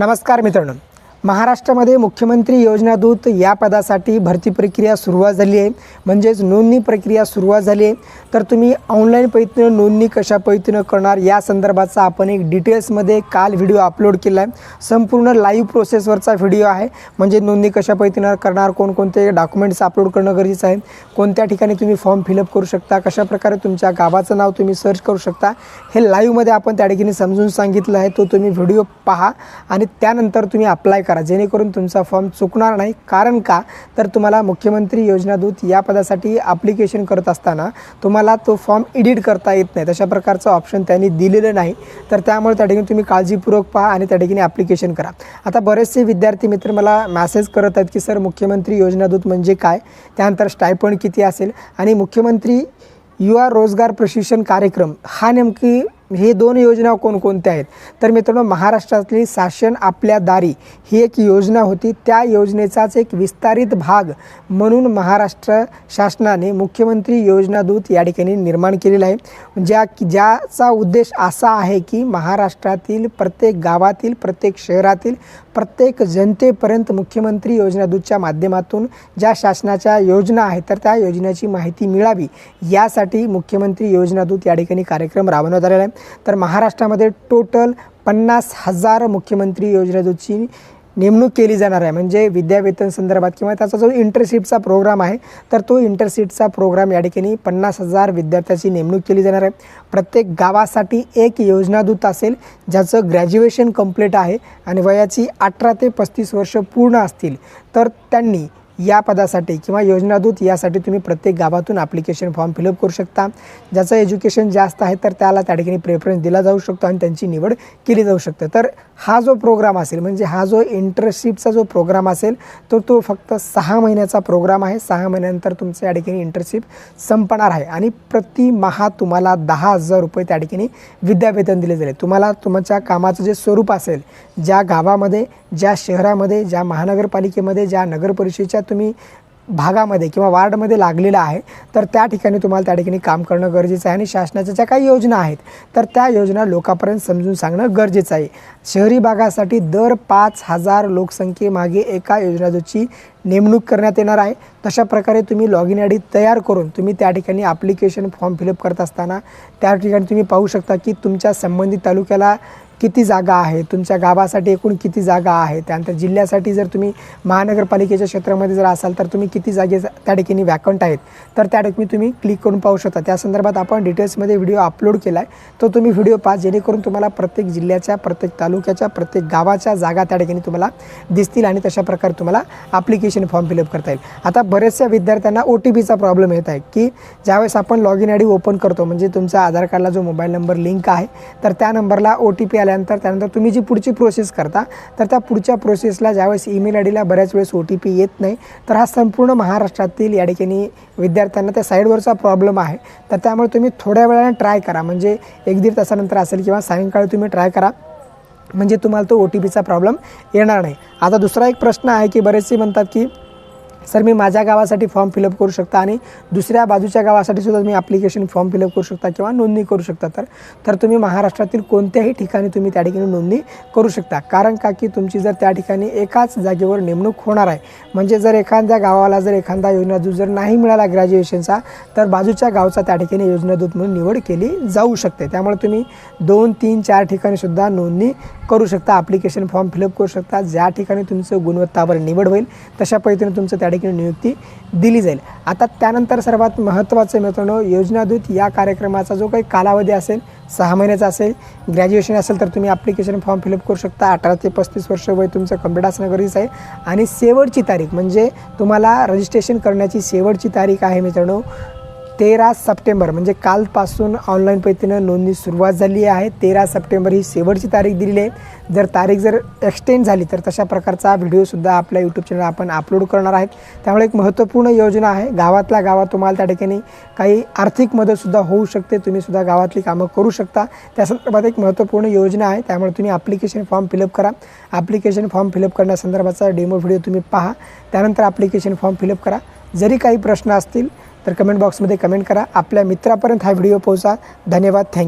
नमस्कार मित्रांनो. महाराष्ट्रामध्ये मुख्यमंत्री योजना दूत या पदासाठी भरती प्रक्रिया सुरुवात झाली आहे. म्हणजेच नोंदणी प्रक्रिया सुरुवात झाली आहे. तर तुम्ही ऑनलाईन पद्धतीनं नोंदणी कशा पद्धतीनं करणार या संदर्भाचा आपण एक डिटेल्समध्ये काल व्हिडिओ अपलोड केला आहे. संपूर्ण लाईव्ह प्रोसेसवरचा व्हिडिओ आहे. म्हणजे नोंदणी कशा पद्धतीनं करणार कोणकोणते डॉक्युमेंट्स अपलोड करणं गरजेचं आहे. कोणत्या ठिकाणी तुम्ही फॉर्म फिलअप करू शकता कशा प्रकारे तुमच्या गावाचं नाव तुम्ही सर्च करू शकता हे लाईव्हमध्ये आपण त्या ठिकाणी समजून सांगितलं आहे. तो तुम्ही व्हिडिओ पहा आणि त्यानंतर तुम्ही अप्लाय करा. जेणेकरून तुमचा फॉर्म चुकणार नाही. कारण का? तर तुम्हाला मुख्यमंत्री योजना दूत या पदासाठी ॲप्लिकेशन करत असताना तुम्हाला तो फॉर्म एडिट करता येत नाही. तशा प्रकारचं ऑप्शन त्यांनी दिलेलं नाही. तर त्यामुळे त्या ठिकाणी तुम्ही काळजीपूर्वक पहा आणि त्या ठिकाणी ॲप्लिकेशन करा. आता बरेचसे विद्यार्थी मित्र मला मॅसेज करत आहेत की सर मुख्यमंत्री योजना दूत म्हणजे काय? त्यानंतर स्टायपंड किती असेल? आणि मुख्यमंत्री युवा रोजगार प्रशिक्षण कार्यक्रम. हा नेमकी हे दोन योजना कोणकोणत्या आहेत? तर मित्रांनो महाराष्ट्रातली शासन आपल्या दारी ही एक योजना होती. त्या योजनेचाच एक विस्तारित भाग म्हणून महाराष्ट्र शासनाने मुख्यमंत्री योजना दूत या ठिकाणी निर्माण केलेला आहे. ज्या ज्याचा उद्देश असा आहे की महाराष्ट्रातील प्रत्येक गावातील प्रत्येक शहरातील प्रत्येक जनतेपर्यंत मुख्यमंत्री योजना दूतच्या माध्यमातून ज्या शासनाच्या योजना आहेत तर त्या योजनेची माहिती मिळावी यासाठी मुख्यमंत्री योजना दूत या ठिकाणी कार्यक्रम राबवण्यात आलेला आहे. तर महाराष्ट्रामध्ये टोटल पन्नास हजार मुख्यमंत्री योजनेची नेमणूक केली जाणार आहे. म्हणजे विद्यावेतन संदर्भात किंवा त्याचा जो इंटरशिपचा प्रोग्राम आहे तर तो इंटरशिपचा प्रोग्राम या ठिकाणी पन्नास हजार विद्यार्थ्याची नेमणूक केली जाणार आहे. प्रत्येक गावासाठी एक योजनादूत असेल ज्याचं ग्रॅज्युएशन कंप्लीट आहे आणि वयाची अठरा ते पस्तीस वर्ष पूर्ण असतील तर त्यांनी या पदासाठी किंवा योजनादूत यासाठी तुम्ही प्रत्येक गावातून ॲप्लिकेशन फॉर्म फिलअप करू शकता. ज्याचं एज्युकेशन जास्त आहे तर त्याला त्या ठिकाणी प्रेफरन्स दिला जाऊ शकतो आणि त्यांची निवड केली जाऊ शकते. तर हा जो प्रोग्राम असेल म्हणजे हा जो इंटर्नशिपचा जो प्रोग्राम असेल तो तो फक्त सहा महिन्याचा प्रोग्राम आहे. सहा महिन्यानंतर तुमचं या ठिकाणी इंटर्नशिप संपणार आहे. आणि प्रति महा तुम्हाला दहा हजार रुपये त्या ठिकाणी विद्यावेतन दिले जाईल. तुम्हाला तुमच्या कामाचं जे स्वरूप असेल ज्या गावामध्ये ज्या शहरामध्ये ज्या महानगरपालिकेमध्ये ज्या नगरपरिषदेच्या तुम्ही भागामध्ये किंवा वार्डमध्ये लागलेला आहे तर त्या ठिकाणी तुम्हाला त्या ठिकाणी काम करणं गरजेचं आहे आणि शासनाच्या ज्या काही योजना आहेत तर त्या योजना लोकांपर्यंत समजून सांगणं गरजेचं आहे. शहरी भागासाठी दर पाच हजार लोकसंख्येमागे एका योजनाची नेमणूक करण्यात येणार आहे. तशा प्रकारे तुम्ही लॉग इन आय डी तयार करून तुम्ही त्या ठिकाणी ॲप्लिकेशन फॉर्म फिलअप करत असताना त्या ठिकाणी तुम्ही पाहू शकता की तुमच्या संबंधित तालुक्याला किती जागा आहे तुमच्या गावासाठी एकूण किती जागा आहे त्यानंतर जिल्ह्यासाठी जर तुम्ही महानगरपालिकेच्या क्षेत्रामध्ये जर असाल तर तुम्ही किती जागे त्या ठिकाणी वॅकंट आहेत तर त्या ठिकाणी तुम्ही क्लिक करून पाहू शकता. त्या संदर्भात आपण डिटेल्समध्ये व्हिडिओ अपलोड केला आहे तो तुम्ही व्हिडिओ पाहा जेणेकरून तुम्हाला प्रत्येक जिल्ह्याच्या प्रत्येक तालुक्याच्या प्रत्येक गावाच्या जागा त्या ठिकाणी तुम्हाला दिसतील आणि तशा प्रकारे तुम्हाला ॲप्लिकेशन फॉर्म फिलअप करता येईल. आता बऱ्याचशा विद्यार्थ्यांना ओ टी पीचा प्रॉब्लेम येत आहे की ज्यावेळेस आपण log in I D open करतो म्हणजे तुमचा आधार कार्डला जो मोबाईल नंबर लिंक आहे तर त्या नंबरला ओ टी पी आल्यानंतर त्यानंतर तुम्ही जी पुढची प्रोसेस करता तर त्या पुढच्या प्रोसेसला ज्यावेळेस ईमेल आय डीला बऱ्याच वेळेस ओ टी पी येत नाही तर हा संपूर्ण महाराष्ट्रातील या ठिकाणी विद्यार्थ्यांना त्या साईडवरचा प्रॉब्लेम आहे. तर त्यामुळे तुम्ही थोड्या वेळाने ट्राय करा. म्हणजे एक दीड तासानंतर असेल किंवा सायंकाळी तुम्ही ट्राय करा. म्हणजे तुम्हाला तो ओ टी पीचा प्रॉब्लेम येणार नाही. आता दुसरा एक प्रश्न आहे की बरेचसे म्हणतात की सर मी माझ्या गावासाठी फॉर्म फिलअप करू शकता आणि दुसऱ्या बाजूच्या गावासाठी सुद्धा तुम्ही ॲप्लिकेशन फॉर्म फिलअप करू शकता किंवा नोंदणी करू शकता. तर तर तुम्ही महाराष्ट्रातील कोणत्याही ठिकाणी तुम्ही त्या ठिकाणी नोंदणी करू शकता. कारण का की तुमची जर त्या ठिकाणी एकाच जागेवर नेमणूक होणार आहे म्हणजे जर एखाद्या गावाला जर एखादा योजनादूत जर नाही मिळाला ग्रॅज्युएशनचा तर बाजूच्या गावचा त्या ठिकाणी योजनादूत म्हणून निवड केली जाऊ शकते. त्यामुळे तुम्ही दोन तीन चार ठिकाणीसुद्धा नोंदणी करू शकता ॲप्लिकेशन फॉर्म फिलअप करू शकता. ज्या ठिकाणी तुमचं गुणवत्तावर निवड होईल तशा पद्धतीने तुमचं त्या ठिकाणी नियुक्ती दिली जाईल. आता त्यानंतर सर्वात महत्त्वाचं मित्रांनो योजनादूत या कार्यक्रमाचा जो काही कालावधी असेल सहा महिन्याचा असेल ग्रॅज्युएशन असेल तर तुम्ही ॲप्लिकेशन फॉर्म फिलअप करू शकता. अठरा ते पस्तीस वर्ष वय तुमचं कंप्लीट असणं गरजेचं आहे. आणि शेवटची तारीख म्हणजे तुम्हाला रजिस्ट्रेशन करण्याची शेवटची तारीख आहे मित्रांनो तेरा सप्टेंबर म्हणजे कालपासून ऑनलाईन पद्धतीनं नोंदणी सुरुवात झाली आहे. तेरा सप्टेंबर ही शेवटची तारीख दिलेली आहे. जर तारीख जर एक्सटेंड झाली तर तशा प्रकारचा व्हिडिओसुद्धा आपल्या यूट्यूब चॅनल आपण अपलोड करणार आहेत. त्यामुळे एक महत्त्वपूर्ण योजना आहे. गावातल्या गावात तुम्हाला त्या ठिकाणी काही आर्थिक मदतसुद्धा होऊ शकते. तुम्ही सुद्धा गावातली कामं करू शकता. त्या संदर्भात एक महत्त्वपूर्ण योजना आहे. त्यामुळे तुम्ही ॲप्लिकेशन फॉर्म फिलअप करा. ॲप्लिकेशन फॉर्म फिलअप करण्यासंदर्भाचा डेमो व्हिडिओ तुम्ही पहा. त्यानंतर ॲप्लिकेशन फॉर्म फिलअप करा. जरी काही प्रश्न असतील तर कमेंट बॉक्समध्ये कमेंट करा. आपल्या मित्रापर्यंत हा व्हिडिओ पोहोचा. धन्यवाद. थँक्यू